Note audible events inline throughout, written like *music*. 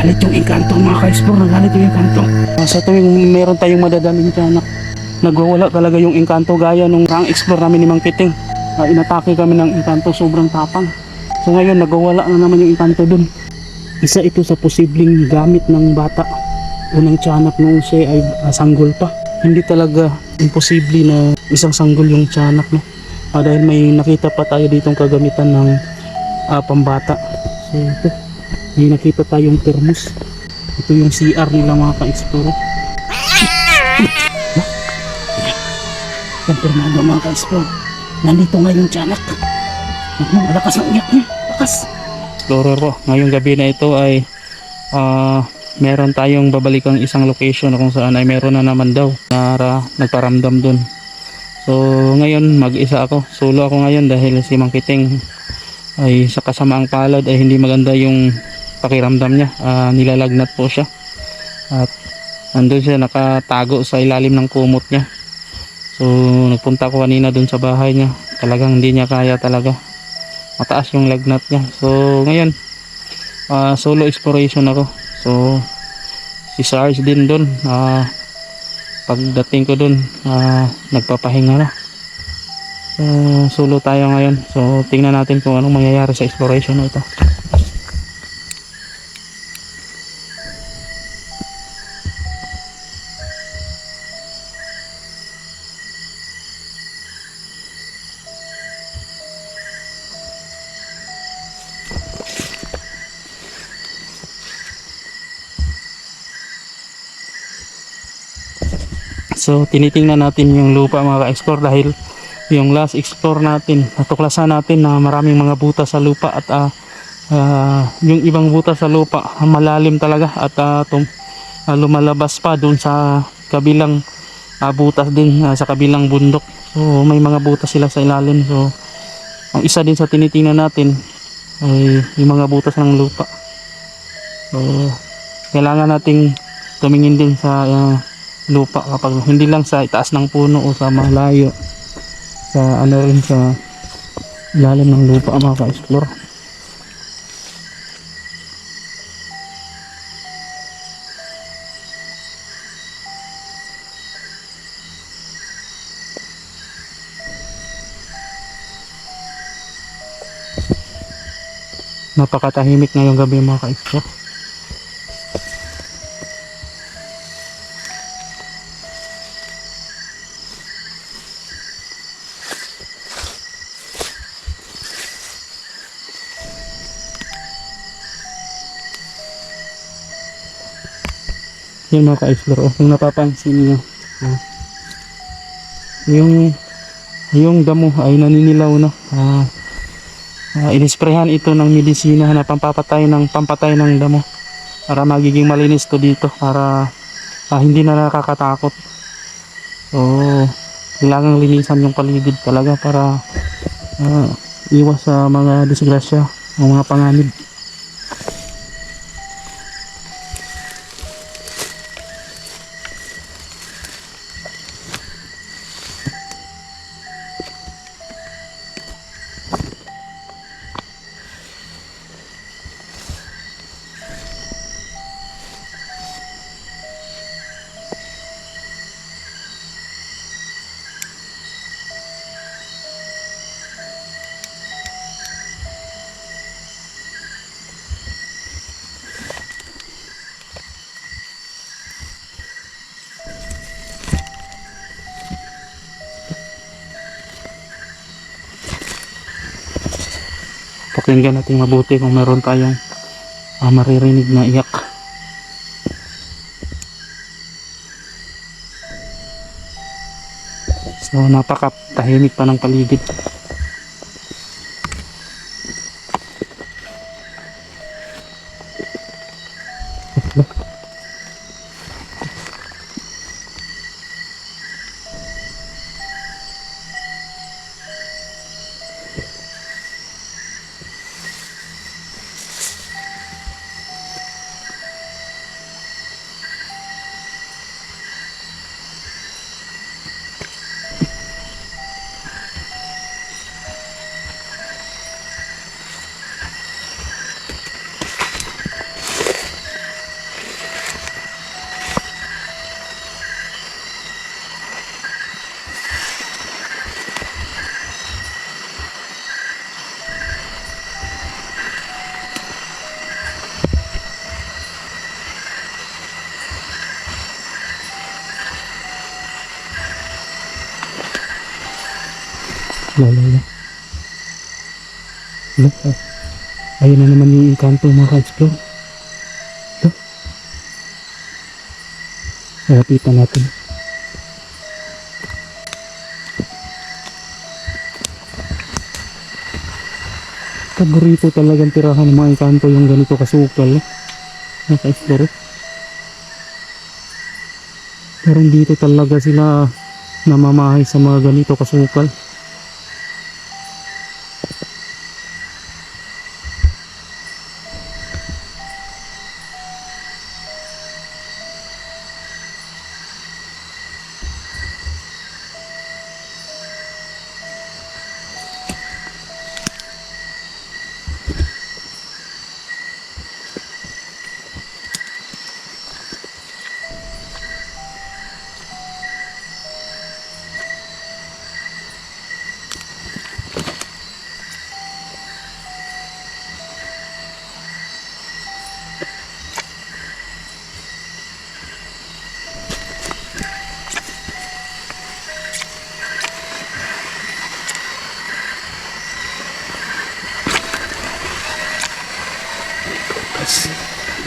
Nagalit yung engkanto mga ka-explore, nagalit yung engkanto. Ah, sa tuwing meron tayong madadaling tiyanak, nagwawala talaga yung engkanto gaya nung rang explore namin ni Mang Kiting. Ah, inatake kami ng engkanto, sobrang tapang. So ngayon, nagwawala na naman yung engkanto dun. Isa ito sa posibleng gamit ng bata. Unang tiyanak nung siya ay ah, sanggol pa. Hindi talaga imposible na isang sanggol yung tiyanak. No? Ah, dahil may nakita pa tayo ditong kagamitan ng ah, pambata. So ito, may nakita tayong thermos. Ito yung CR nila mga ka-explore. Konfirmado mga ka-explore. Nandito nga yung tiyanak. Ano, malakas ang iyak niya. Lakas. Explorer ko, ngayong gabi na ito ay ah meron tayong babalikang isang location kung saan ay meron na naman daw na ra- nagparamdam dun. So ngayon mag-isa ako, solo ako ngayon dahil si Mang Kiting ay sa kasamaang palad ay hindi maganda yung pakiramdam niya. Ah, nilalagnat po siya. At nandun siya nakatago sa ilalim ng kumot niya. So nagpunta ako kanina dun sa bahay niya. Talagang hindi niya kaya talaga. Mataas yung lagnat niya. So ngayon ah, solo exploration ako. So si SARS din dun. Ah, pagdating ko dun ah, nagpapahinga na. So, solo tayo ngayon. So, tingnan natin kung anong mangyayari sa exploration na ito. So, tinitingnan natin yung lupa mga ka-explore dahil yung last explore natin, natuklasan natin na maraming mga butas sa lupa at ah, ah, yung ibang butas sa lupa malalim talaga at ah, tum- ah, lumalabas pa doon sa kabilang ah, butas din ah, sa kabilang bundok. So, may mga butas sila sa ilalim. So, ang isa din sa tinitingnan natin ay yung mga butas ng lupa. So, kailangan nating tumingin din sa ah, lupa kapag hindi lang sa itaas ng puno o sa malayo sa ano rin sa ilalim ng lupa mga ka-explore. Napakatahimik ngayong gabi mga ka-explore Yung mga ka-explore, oh, kung napapansin niyo. ah, yung yung damo ay naninilaw na. Ah, ah, inisprehan ito ng medisina na pampapatay ng pampatay ng damo para magiging malinis to dito para ah, hindi na nakakatakot. So, kailangan linisan yung paligid talaga para ah, iwas sa mga disgrasya o mga panganib. Pakinggan natin mabuti kung meron tayong ah, maririnig na iyak. So napakatahimik pa ng paligid Ano? *laughs* Ah, Ayun na naman yung encanto mga ka-explore. Ito. Lapitan natin. Paborito talagang tirahan ng mga encanto yung ganito kasukal. Eh. Mga ka-explore. Pero dito talaga sila namamahay sa mga ganito kasukal.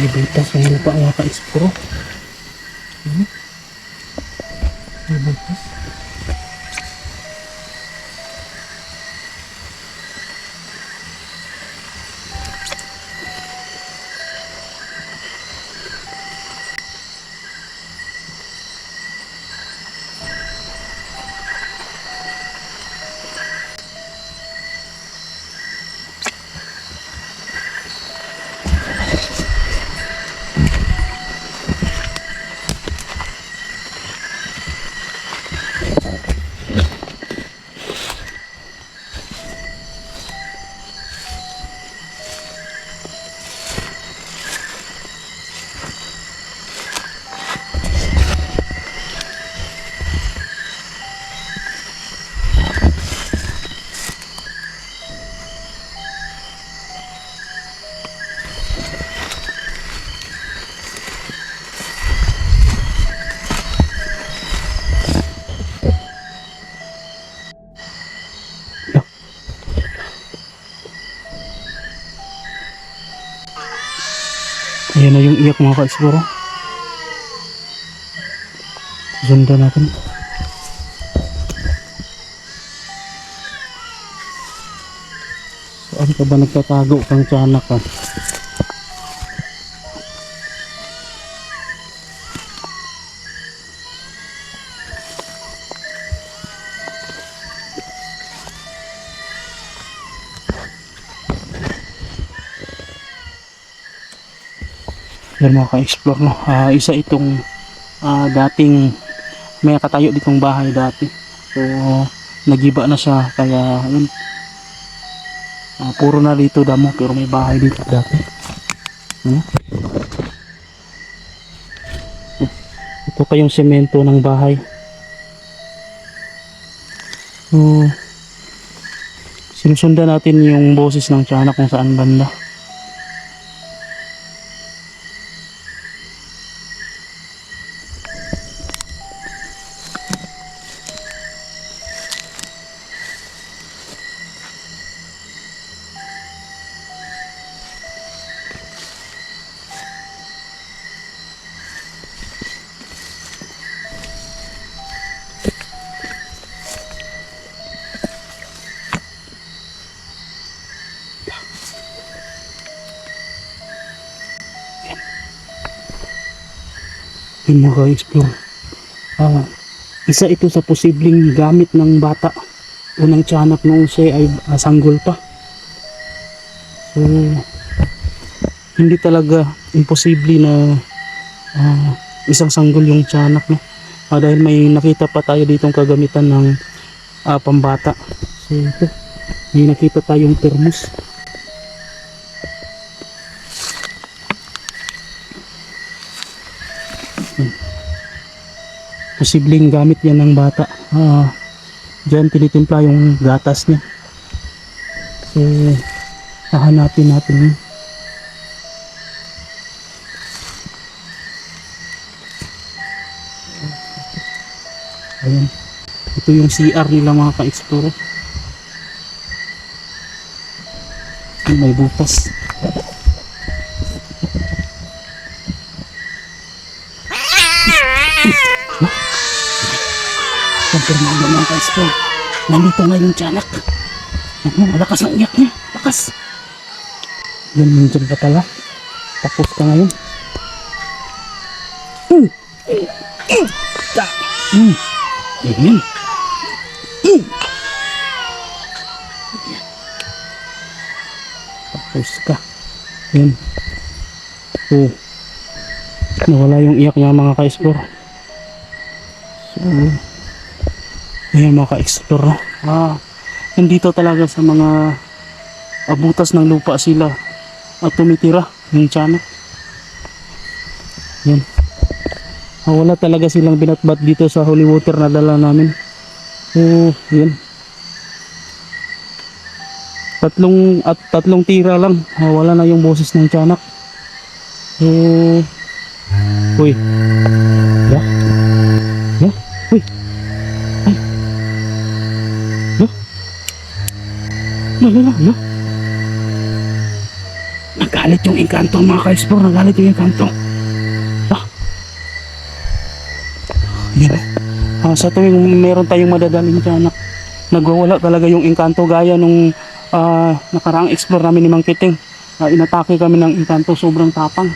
May butas ng lupa mga Iyak mga ka-explore. Sundan natin. Saan ka ba nagtatago kang tiyanak ka? Yan mga ka-explore no. Ah, isa itong ah, dating may katayo ditong bahay dati. So nagiba na siya kaya yun. Ah, puro na dito damo pero may bahay dito dati. Ano? Ito pa yung semento ng bahay. So, sinusundan natin yung boses ng tiyanak kung saan banda. Yun mga ka-explore. Ah, isa ito sa posibleng gamit ng bata. Unang tiyanak noong siya ay ah, sanggol pa. So, hindi talaga imposible na ah, isang sanggol yung tiyanak. No? Ah, dahil may nakita pa tayo ditong kagamitan ng ah, pambata. So, ito. May nakita tayong thermos. Hmm. Posibleng gamit yan ng bata. Ah, dyan tinitimpla yung gatas niya. So, hahanapin natin yun. Ayan. Ito yung CR nila mga ka-explore. May butas. Kumpirmado mga ka-explore. Nandito nga yung tiyanak. Ano, malakas ang iyak niya. Lakas. Yan, nandiyan ka pala. Tapos ka ngayon. Hmm. Hmm. Ta. Hmm. Yan. Hmm. Tapos ka. Yan. So, nawala yung iyak niya mga ka-explore. So, ayan mga ka-explore. no? Ah, nandito talaga sa mga abutas ng lupa sila at tumitira yung tiyanak. Yan. Ah, wala talaga silang binatbat dito sa holy water na dala namin. So, yan. Tatlong at tatlong tira lang. Ah, wala na yung boses ng tiyanak. So, uy. Uy. Ay. Ya. Wala na, ya. Nagalit yung engkanto mga ka-explore. Nagalit yung engkanto. Ah. Yan. Ah, sa tuwing meron tayong madadaling tiyanak, nagwawala talaga yung engkanto gaya nung ah, nakaraang explore namin ni Mang Kiting. Ah, inatake kami ng engkanto, sobrang tapang.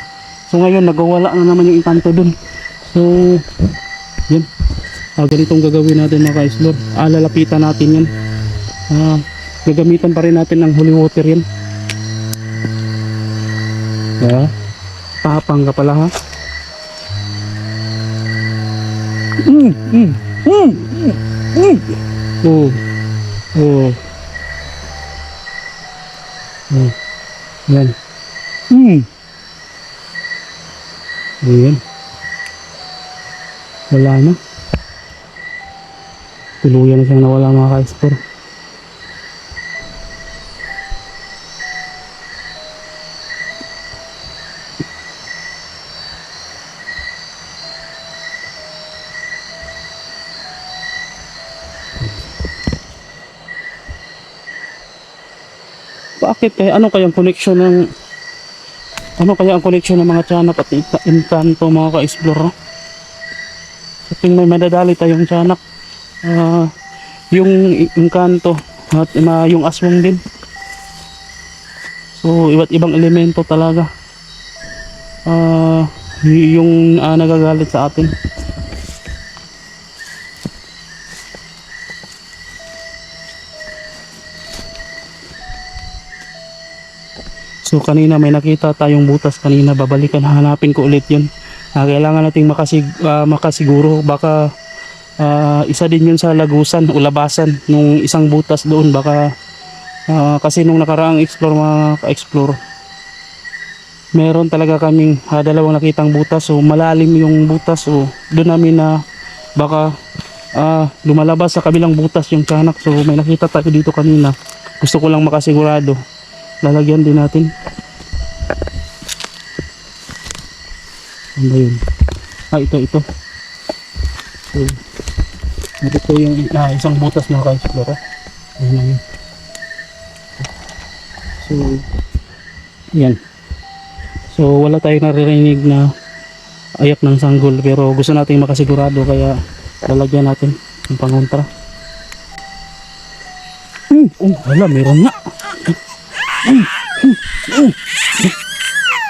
So ngayon, nagwawala na naman yung engkanto dun. So, yan. Ah, ganitong gagawin natin mga ka-explore. Ah, lalapitan natin yan. Ah, gagamitan pa rin natin ng holy water yan. Ha? Tapang ka pala ha? Mm, mm, mm, mm, mm. Oh. Oh. Oh. Yan. Mm. Ayan. Wala na. Tuluyan na siyang nawala mga ka-explore. Bakit eh? Ano kayang connection ng ano kaya ang connection ng mga tiyanak at inkanto mga ka-explore? Sa tuwing may madadali tayong tiyanak, ah, yung inkanto at na yung aswang din. So, iba't ibang elemento talaga. Y- yung ah, nagagalit sa atin. So kanina may nakita tayong butas kanina babalikan hanapin ko ulit yun. Ah, kailangan nating makasig, ah, makasiguro baka ah, isa din yun sa lagusan o labasan nung isang butas doon. Baka ah, kasi nung nakaraang explore mga ka-explore meron talaga kaming ah, dalawang nakitang butas. So malalim yung butas. So doon namin na baka ah, lumalabas sa kabilang butas yung tiyanak. So may nakita tayo dito kanina. Gusto ko lang makasigurado. Lalagyan din natin. Ano yun? Ah ito ito. So ito po yung ah, isang butas na ka-explore ayun na yun so yan so wala tayong naririnig na ayak ng sanggol pero gusto natin makasigurado kaya lalagyan natin yung pangontra hmm, oh wala meron nga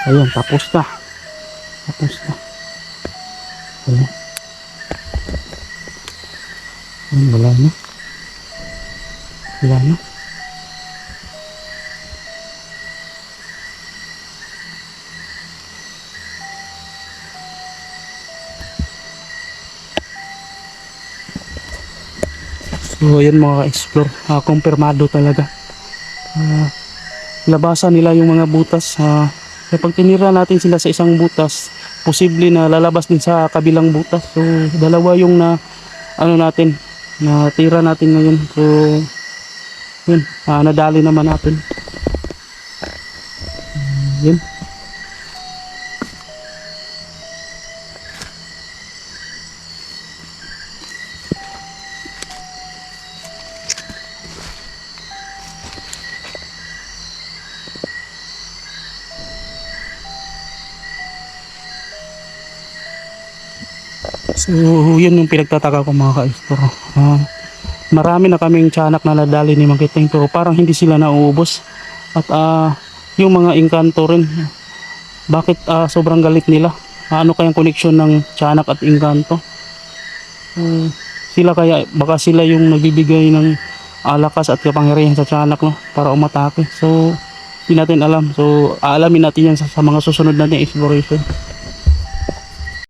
Ayun, tapos na. Tapos na. Ayun. Ayun, wala na. Wala na. So, ayun mga ka-explore. Ah, kumpirmado talaga. Ah, labasan nila yung mga butas ha kapag tinira natin sila sa isang butas posible na lalabas din sa kabilang butas so dalawa yung na ano natin na tira natin ngayon. So yun. Ah, nadali naman natin. Yun So, yun yung pinagtataka ko mga ka-explore. Ah, marami na kaming tiyanak na nadali ni Makiting pero parang hindi sila nauubos. At ah, yung mga engkanto rin, bakit ah, sobrang galit nila? Ano kayang koneksyon ng tiyanak at engkanto? Hmm, sila kaya, baka sila yung nagbibigay ng alakas at kapangyarihan sa tiyanak no, para umatake. So, hindi natin alam. So, aalamin natin yan sa, sa mga susunod nating exploration.